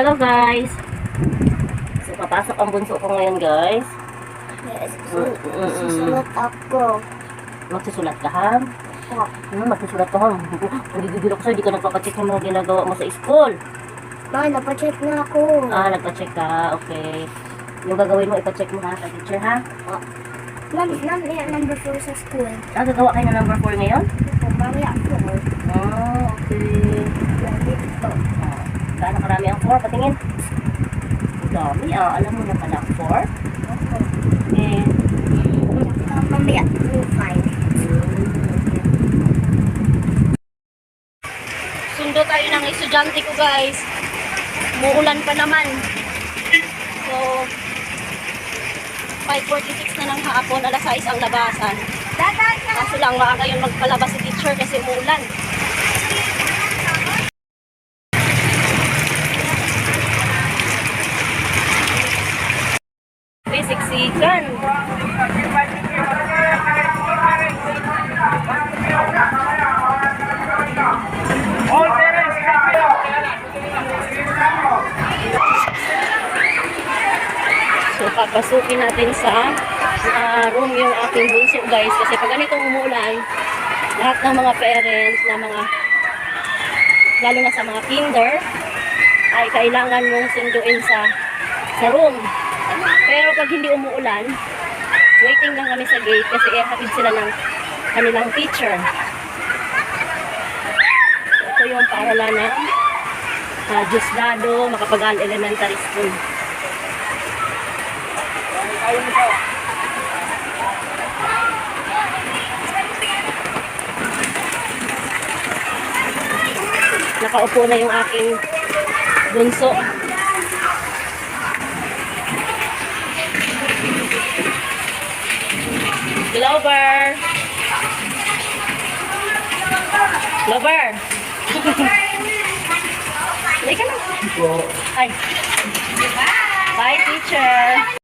Hello guys! So, papasok ang bunso ko ngayon guys. Yes, Mm, mm, mm. susunod ako. Magsusulat ka ha? Po. Hmm, magsusulat ka ha? Hindi gigil ako sa'yo, hindi ka nagpapacheck ng mga ginagawa mo sa school. Ma, napacheck na ako. Ah, nagpacheck ka, okay. Yung gagawin mo, ipacheck mo ha, sa teacher ha? Ma'am, ma'am, yan number 4 sa school. Ah, gagawa kayo ng number 4 ngayon? Opo, mamaya po. Ah, okay. Dito. Gaano karami ang 4? Patingin. Ang dami ah, alam mo na pala ang 4? Opo. Eh, Ah, mamaya, yung 5. Sundo tayo ng estudyante ko guys. Muulan pa naman. So, 5.46 na ng hapon, alas 6 ang labasan. Kaso lang, maaga yun magpalabas si teacher kasi umulan. Siksikan. So, papasukin natin sa ah, room yung aking bunso, guys. Kasi pag ganitong umulan, lahat ng mga parents, na mga, lalo na sa mga kinder, ay kailangan mong sunduin sa, sa room. Pero pag hindi umuulan, waiting lang kami sa gate kasi ihatid sila ng kanilang teacher. Ito yung paaralan na uh, Diosdado, Makapagal Elementary School. Nakaupo na yung aking bunso. Glover! Glover! Halika na. Ay. Bye, teacher!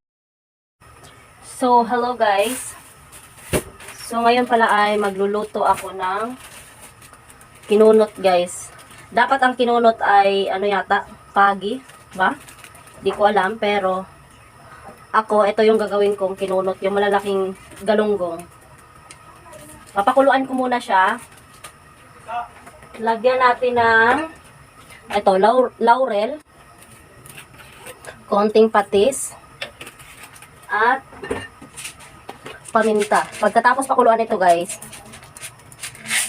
So, hello guys. So, ngayon pala ay magluluto ako ng kinunot guys. Dapat ang kinunot ay ano yata, pagi, ba? Di ko alam pero ako ito yung gagawin kong kinunot, yung malalaking galunggong. Papakuluan ko muna siya. Lagyan natin ng ito, lau- laurel, konting patis, at paminta. Pagkatapos pakuluan ito guys,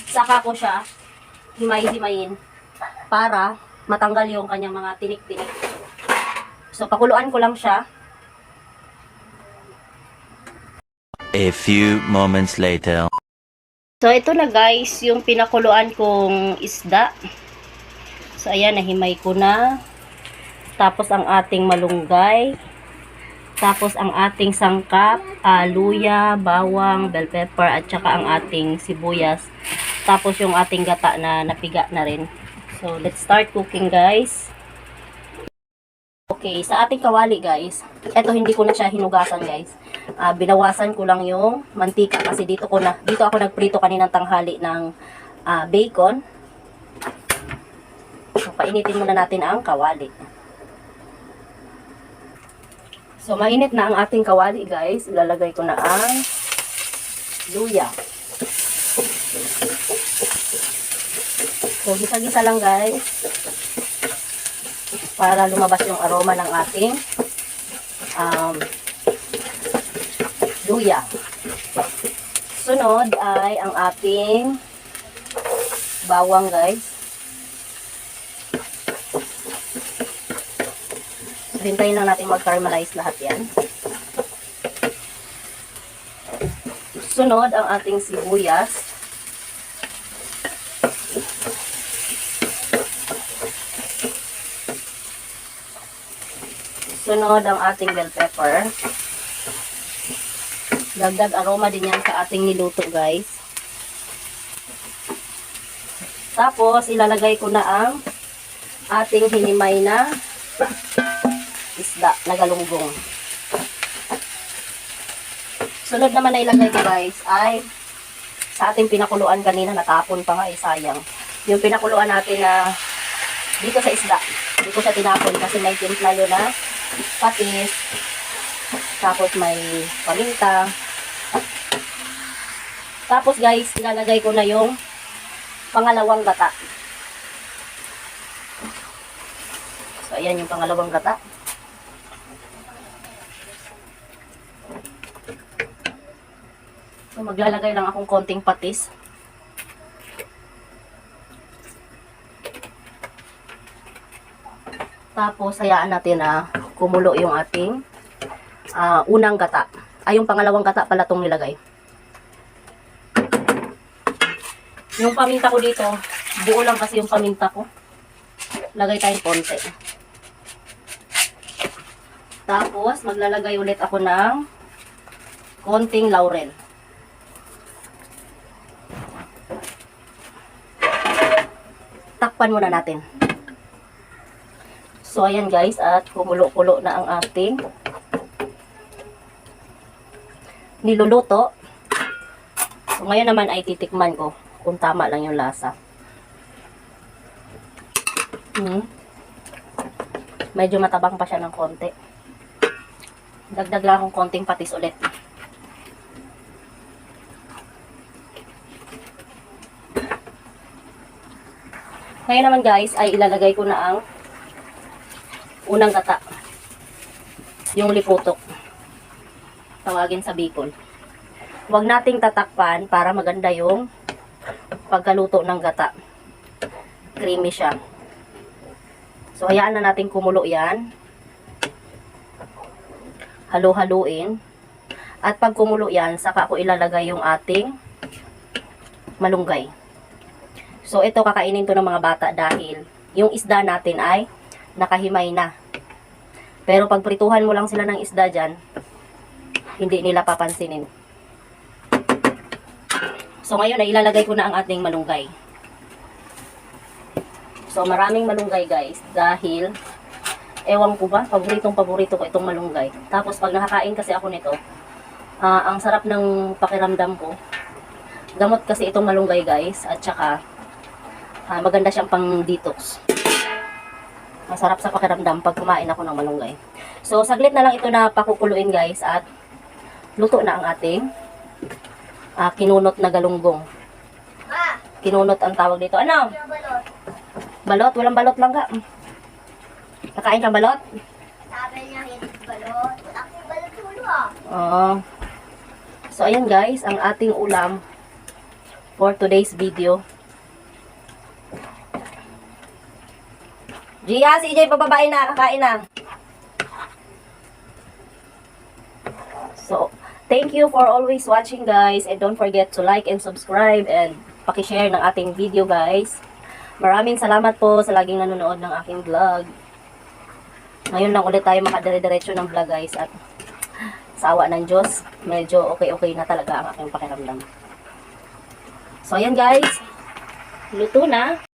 saka ko siya himay-himayin para matanggal yung kanyang mga tinik-tinik. So, pakuluan ko lang siya. A few moments later. So, ito na guys, yung pinakuluan kong isda. So, ayan, nahimay ko na. Tapos, ang ating malunggay. Tapos, ang ating sangkap, ah, luya, bawang, bell pepper, at saka ang ating sibuyas. Tapos, yung ating gata na napiga na rin. So, let's start cooking guys. Okay, sa ating kawali guys, eto hindi ko na siya hinugasan guys. Ah, binawasan ko lang yung mantika kasi dito ko na dito ako nagprito kaninang tanghali ng ah, bacon. So, painitin muna natin ang kawali. So, mainit na ang ating kawali guys. Ilalagay ko na ang luya. So, gisa-gisa lang guys para lumabas yung aroma ng ating um, luya. Sunod ay ang ating bawang guys. Hintayin lang natin mag-caramelize lahat yan. Sunod ang ating sibuyas. Sunod ang ating bell pepper. Dagdag aroma din yan sa ating niluto, guys. Tapos, ilalagay ko na ang ating hinimay na isda na galunggong. Sunod naman na ilagay ko, guys, ay sa ating pinakuluan kanina, natapon pa nga, eh, sayang. Yung pinakuluan natin na dito sa isda. Ko siya tinapon kasi may timpla yun na patis. Tapos may paminta. Tapos guys, ilalagay ko na yung pangalawang gata. So, ayan yung pangalawang gata. So, maglalagay lang akong konting patis. Tapos, hayaan natin na kumulo yung ating ah, unang gata. Ay, yung pangalawang gata pala itong nilagay. Yung paminta ko dito, buo lang kasi yung paminta ko. Lagay tayong konti. Tapos, maglalagay ulit ako ng konting laurel. Takpan muna natin. So, ayan guys, at kumulo-kulo na ang ating niluluto. So, ngayon naman ay titikman ko kung tama lang yung lasa. Hmm. Medyo matabang pa siya ng konti. Dagdag lang akong konting patis ulit. Ngayon naman guys, ay ilalagay ko na ang unang gata. Yung liputok. Tawagin sa Bicol. Huwag nating tatakpan para maganda yung pagkaluto ng gata. Creamy siya. So, hayaan na natin kumulo yan. Halo-haluin. At pag kumulo yan, saka ko ilalagay yung ating malunggay. So, ito kakainin to ng mga bata dahil yung isda natin ay nakahimay na. Pero pag prituhan mo lang sila ng isda dyan, hindi nila papansinin. So, ngayon ay ilalagay ko na ang ating malunggay. So, maraming malunggay guys dahil ewan ko ba, paboritong paborito ko itong malunggay. Tapos, pag nakakain kasi ako nito, ah, ang sarap ng pakiramdam ko. Gamot kasi itong malunggay guys at saka Ah, maganda siyang pang detox. Masarap sa pakiramdam pag kumain ako ng malunggay. So, saglit na lang ito na pakukuluin guys at luto na ang ating ah, kinunot na galunggong. Kinunot ang tawag dito. Ano? balot. Balot? Walang balot lang ka. Kakain kang balot? Sabi niya, hindi balot. Wala akong balot ulo ah. Oo. So, ayan guys, ang ating ulam for today's video. Gia, si EJ, pababain na, kakain na. So, thank you for always watching guys and don't forget to like and subscribe and pakishare ng ating video guys. Maraming salamat po sa laging nanonood ng aking vlog. Ngayon lang ulit tayo makadire-diretso ng vlog guys at sa awa ng Diyos, medyo okay-okay na talaga ang aking pakiramdam. So, ayan guys. Luto na.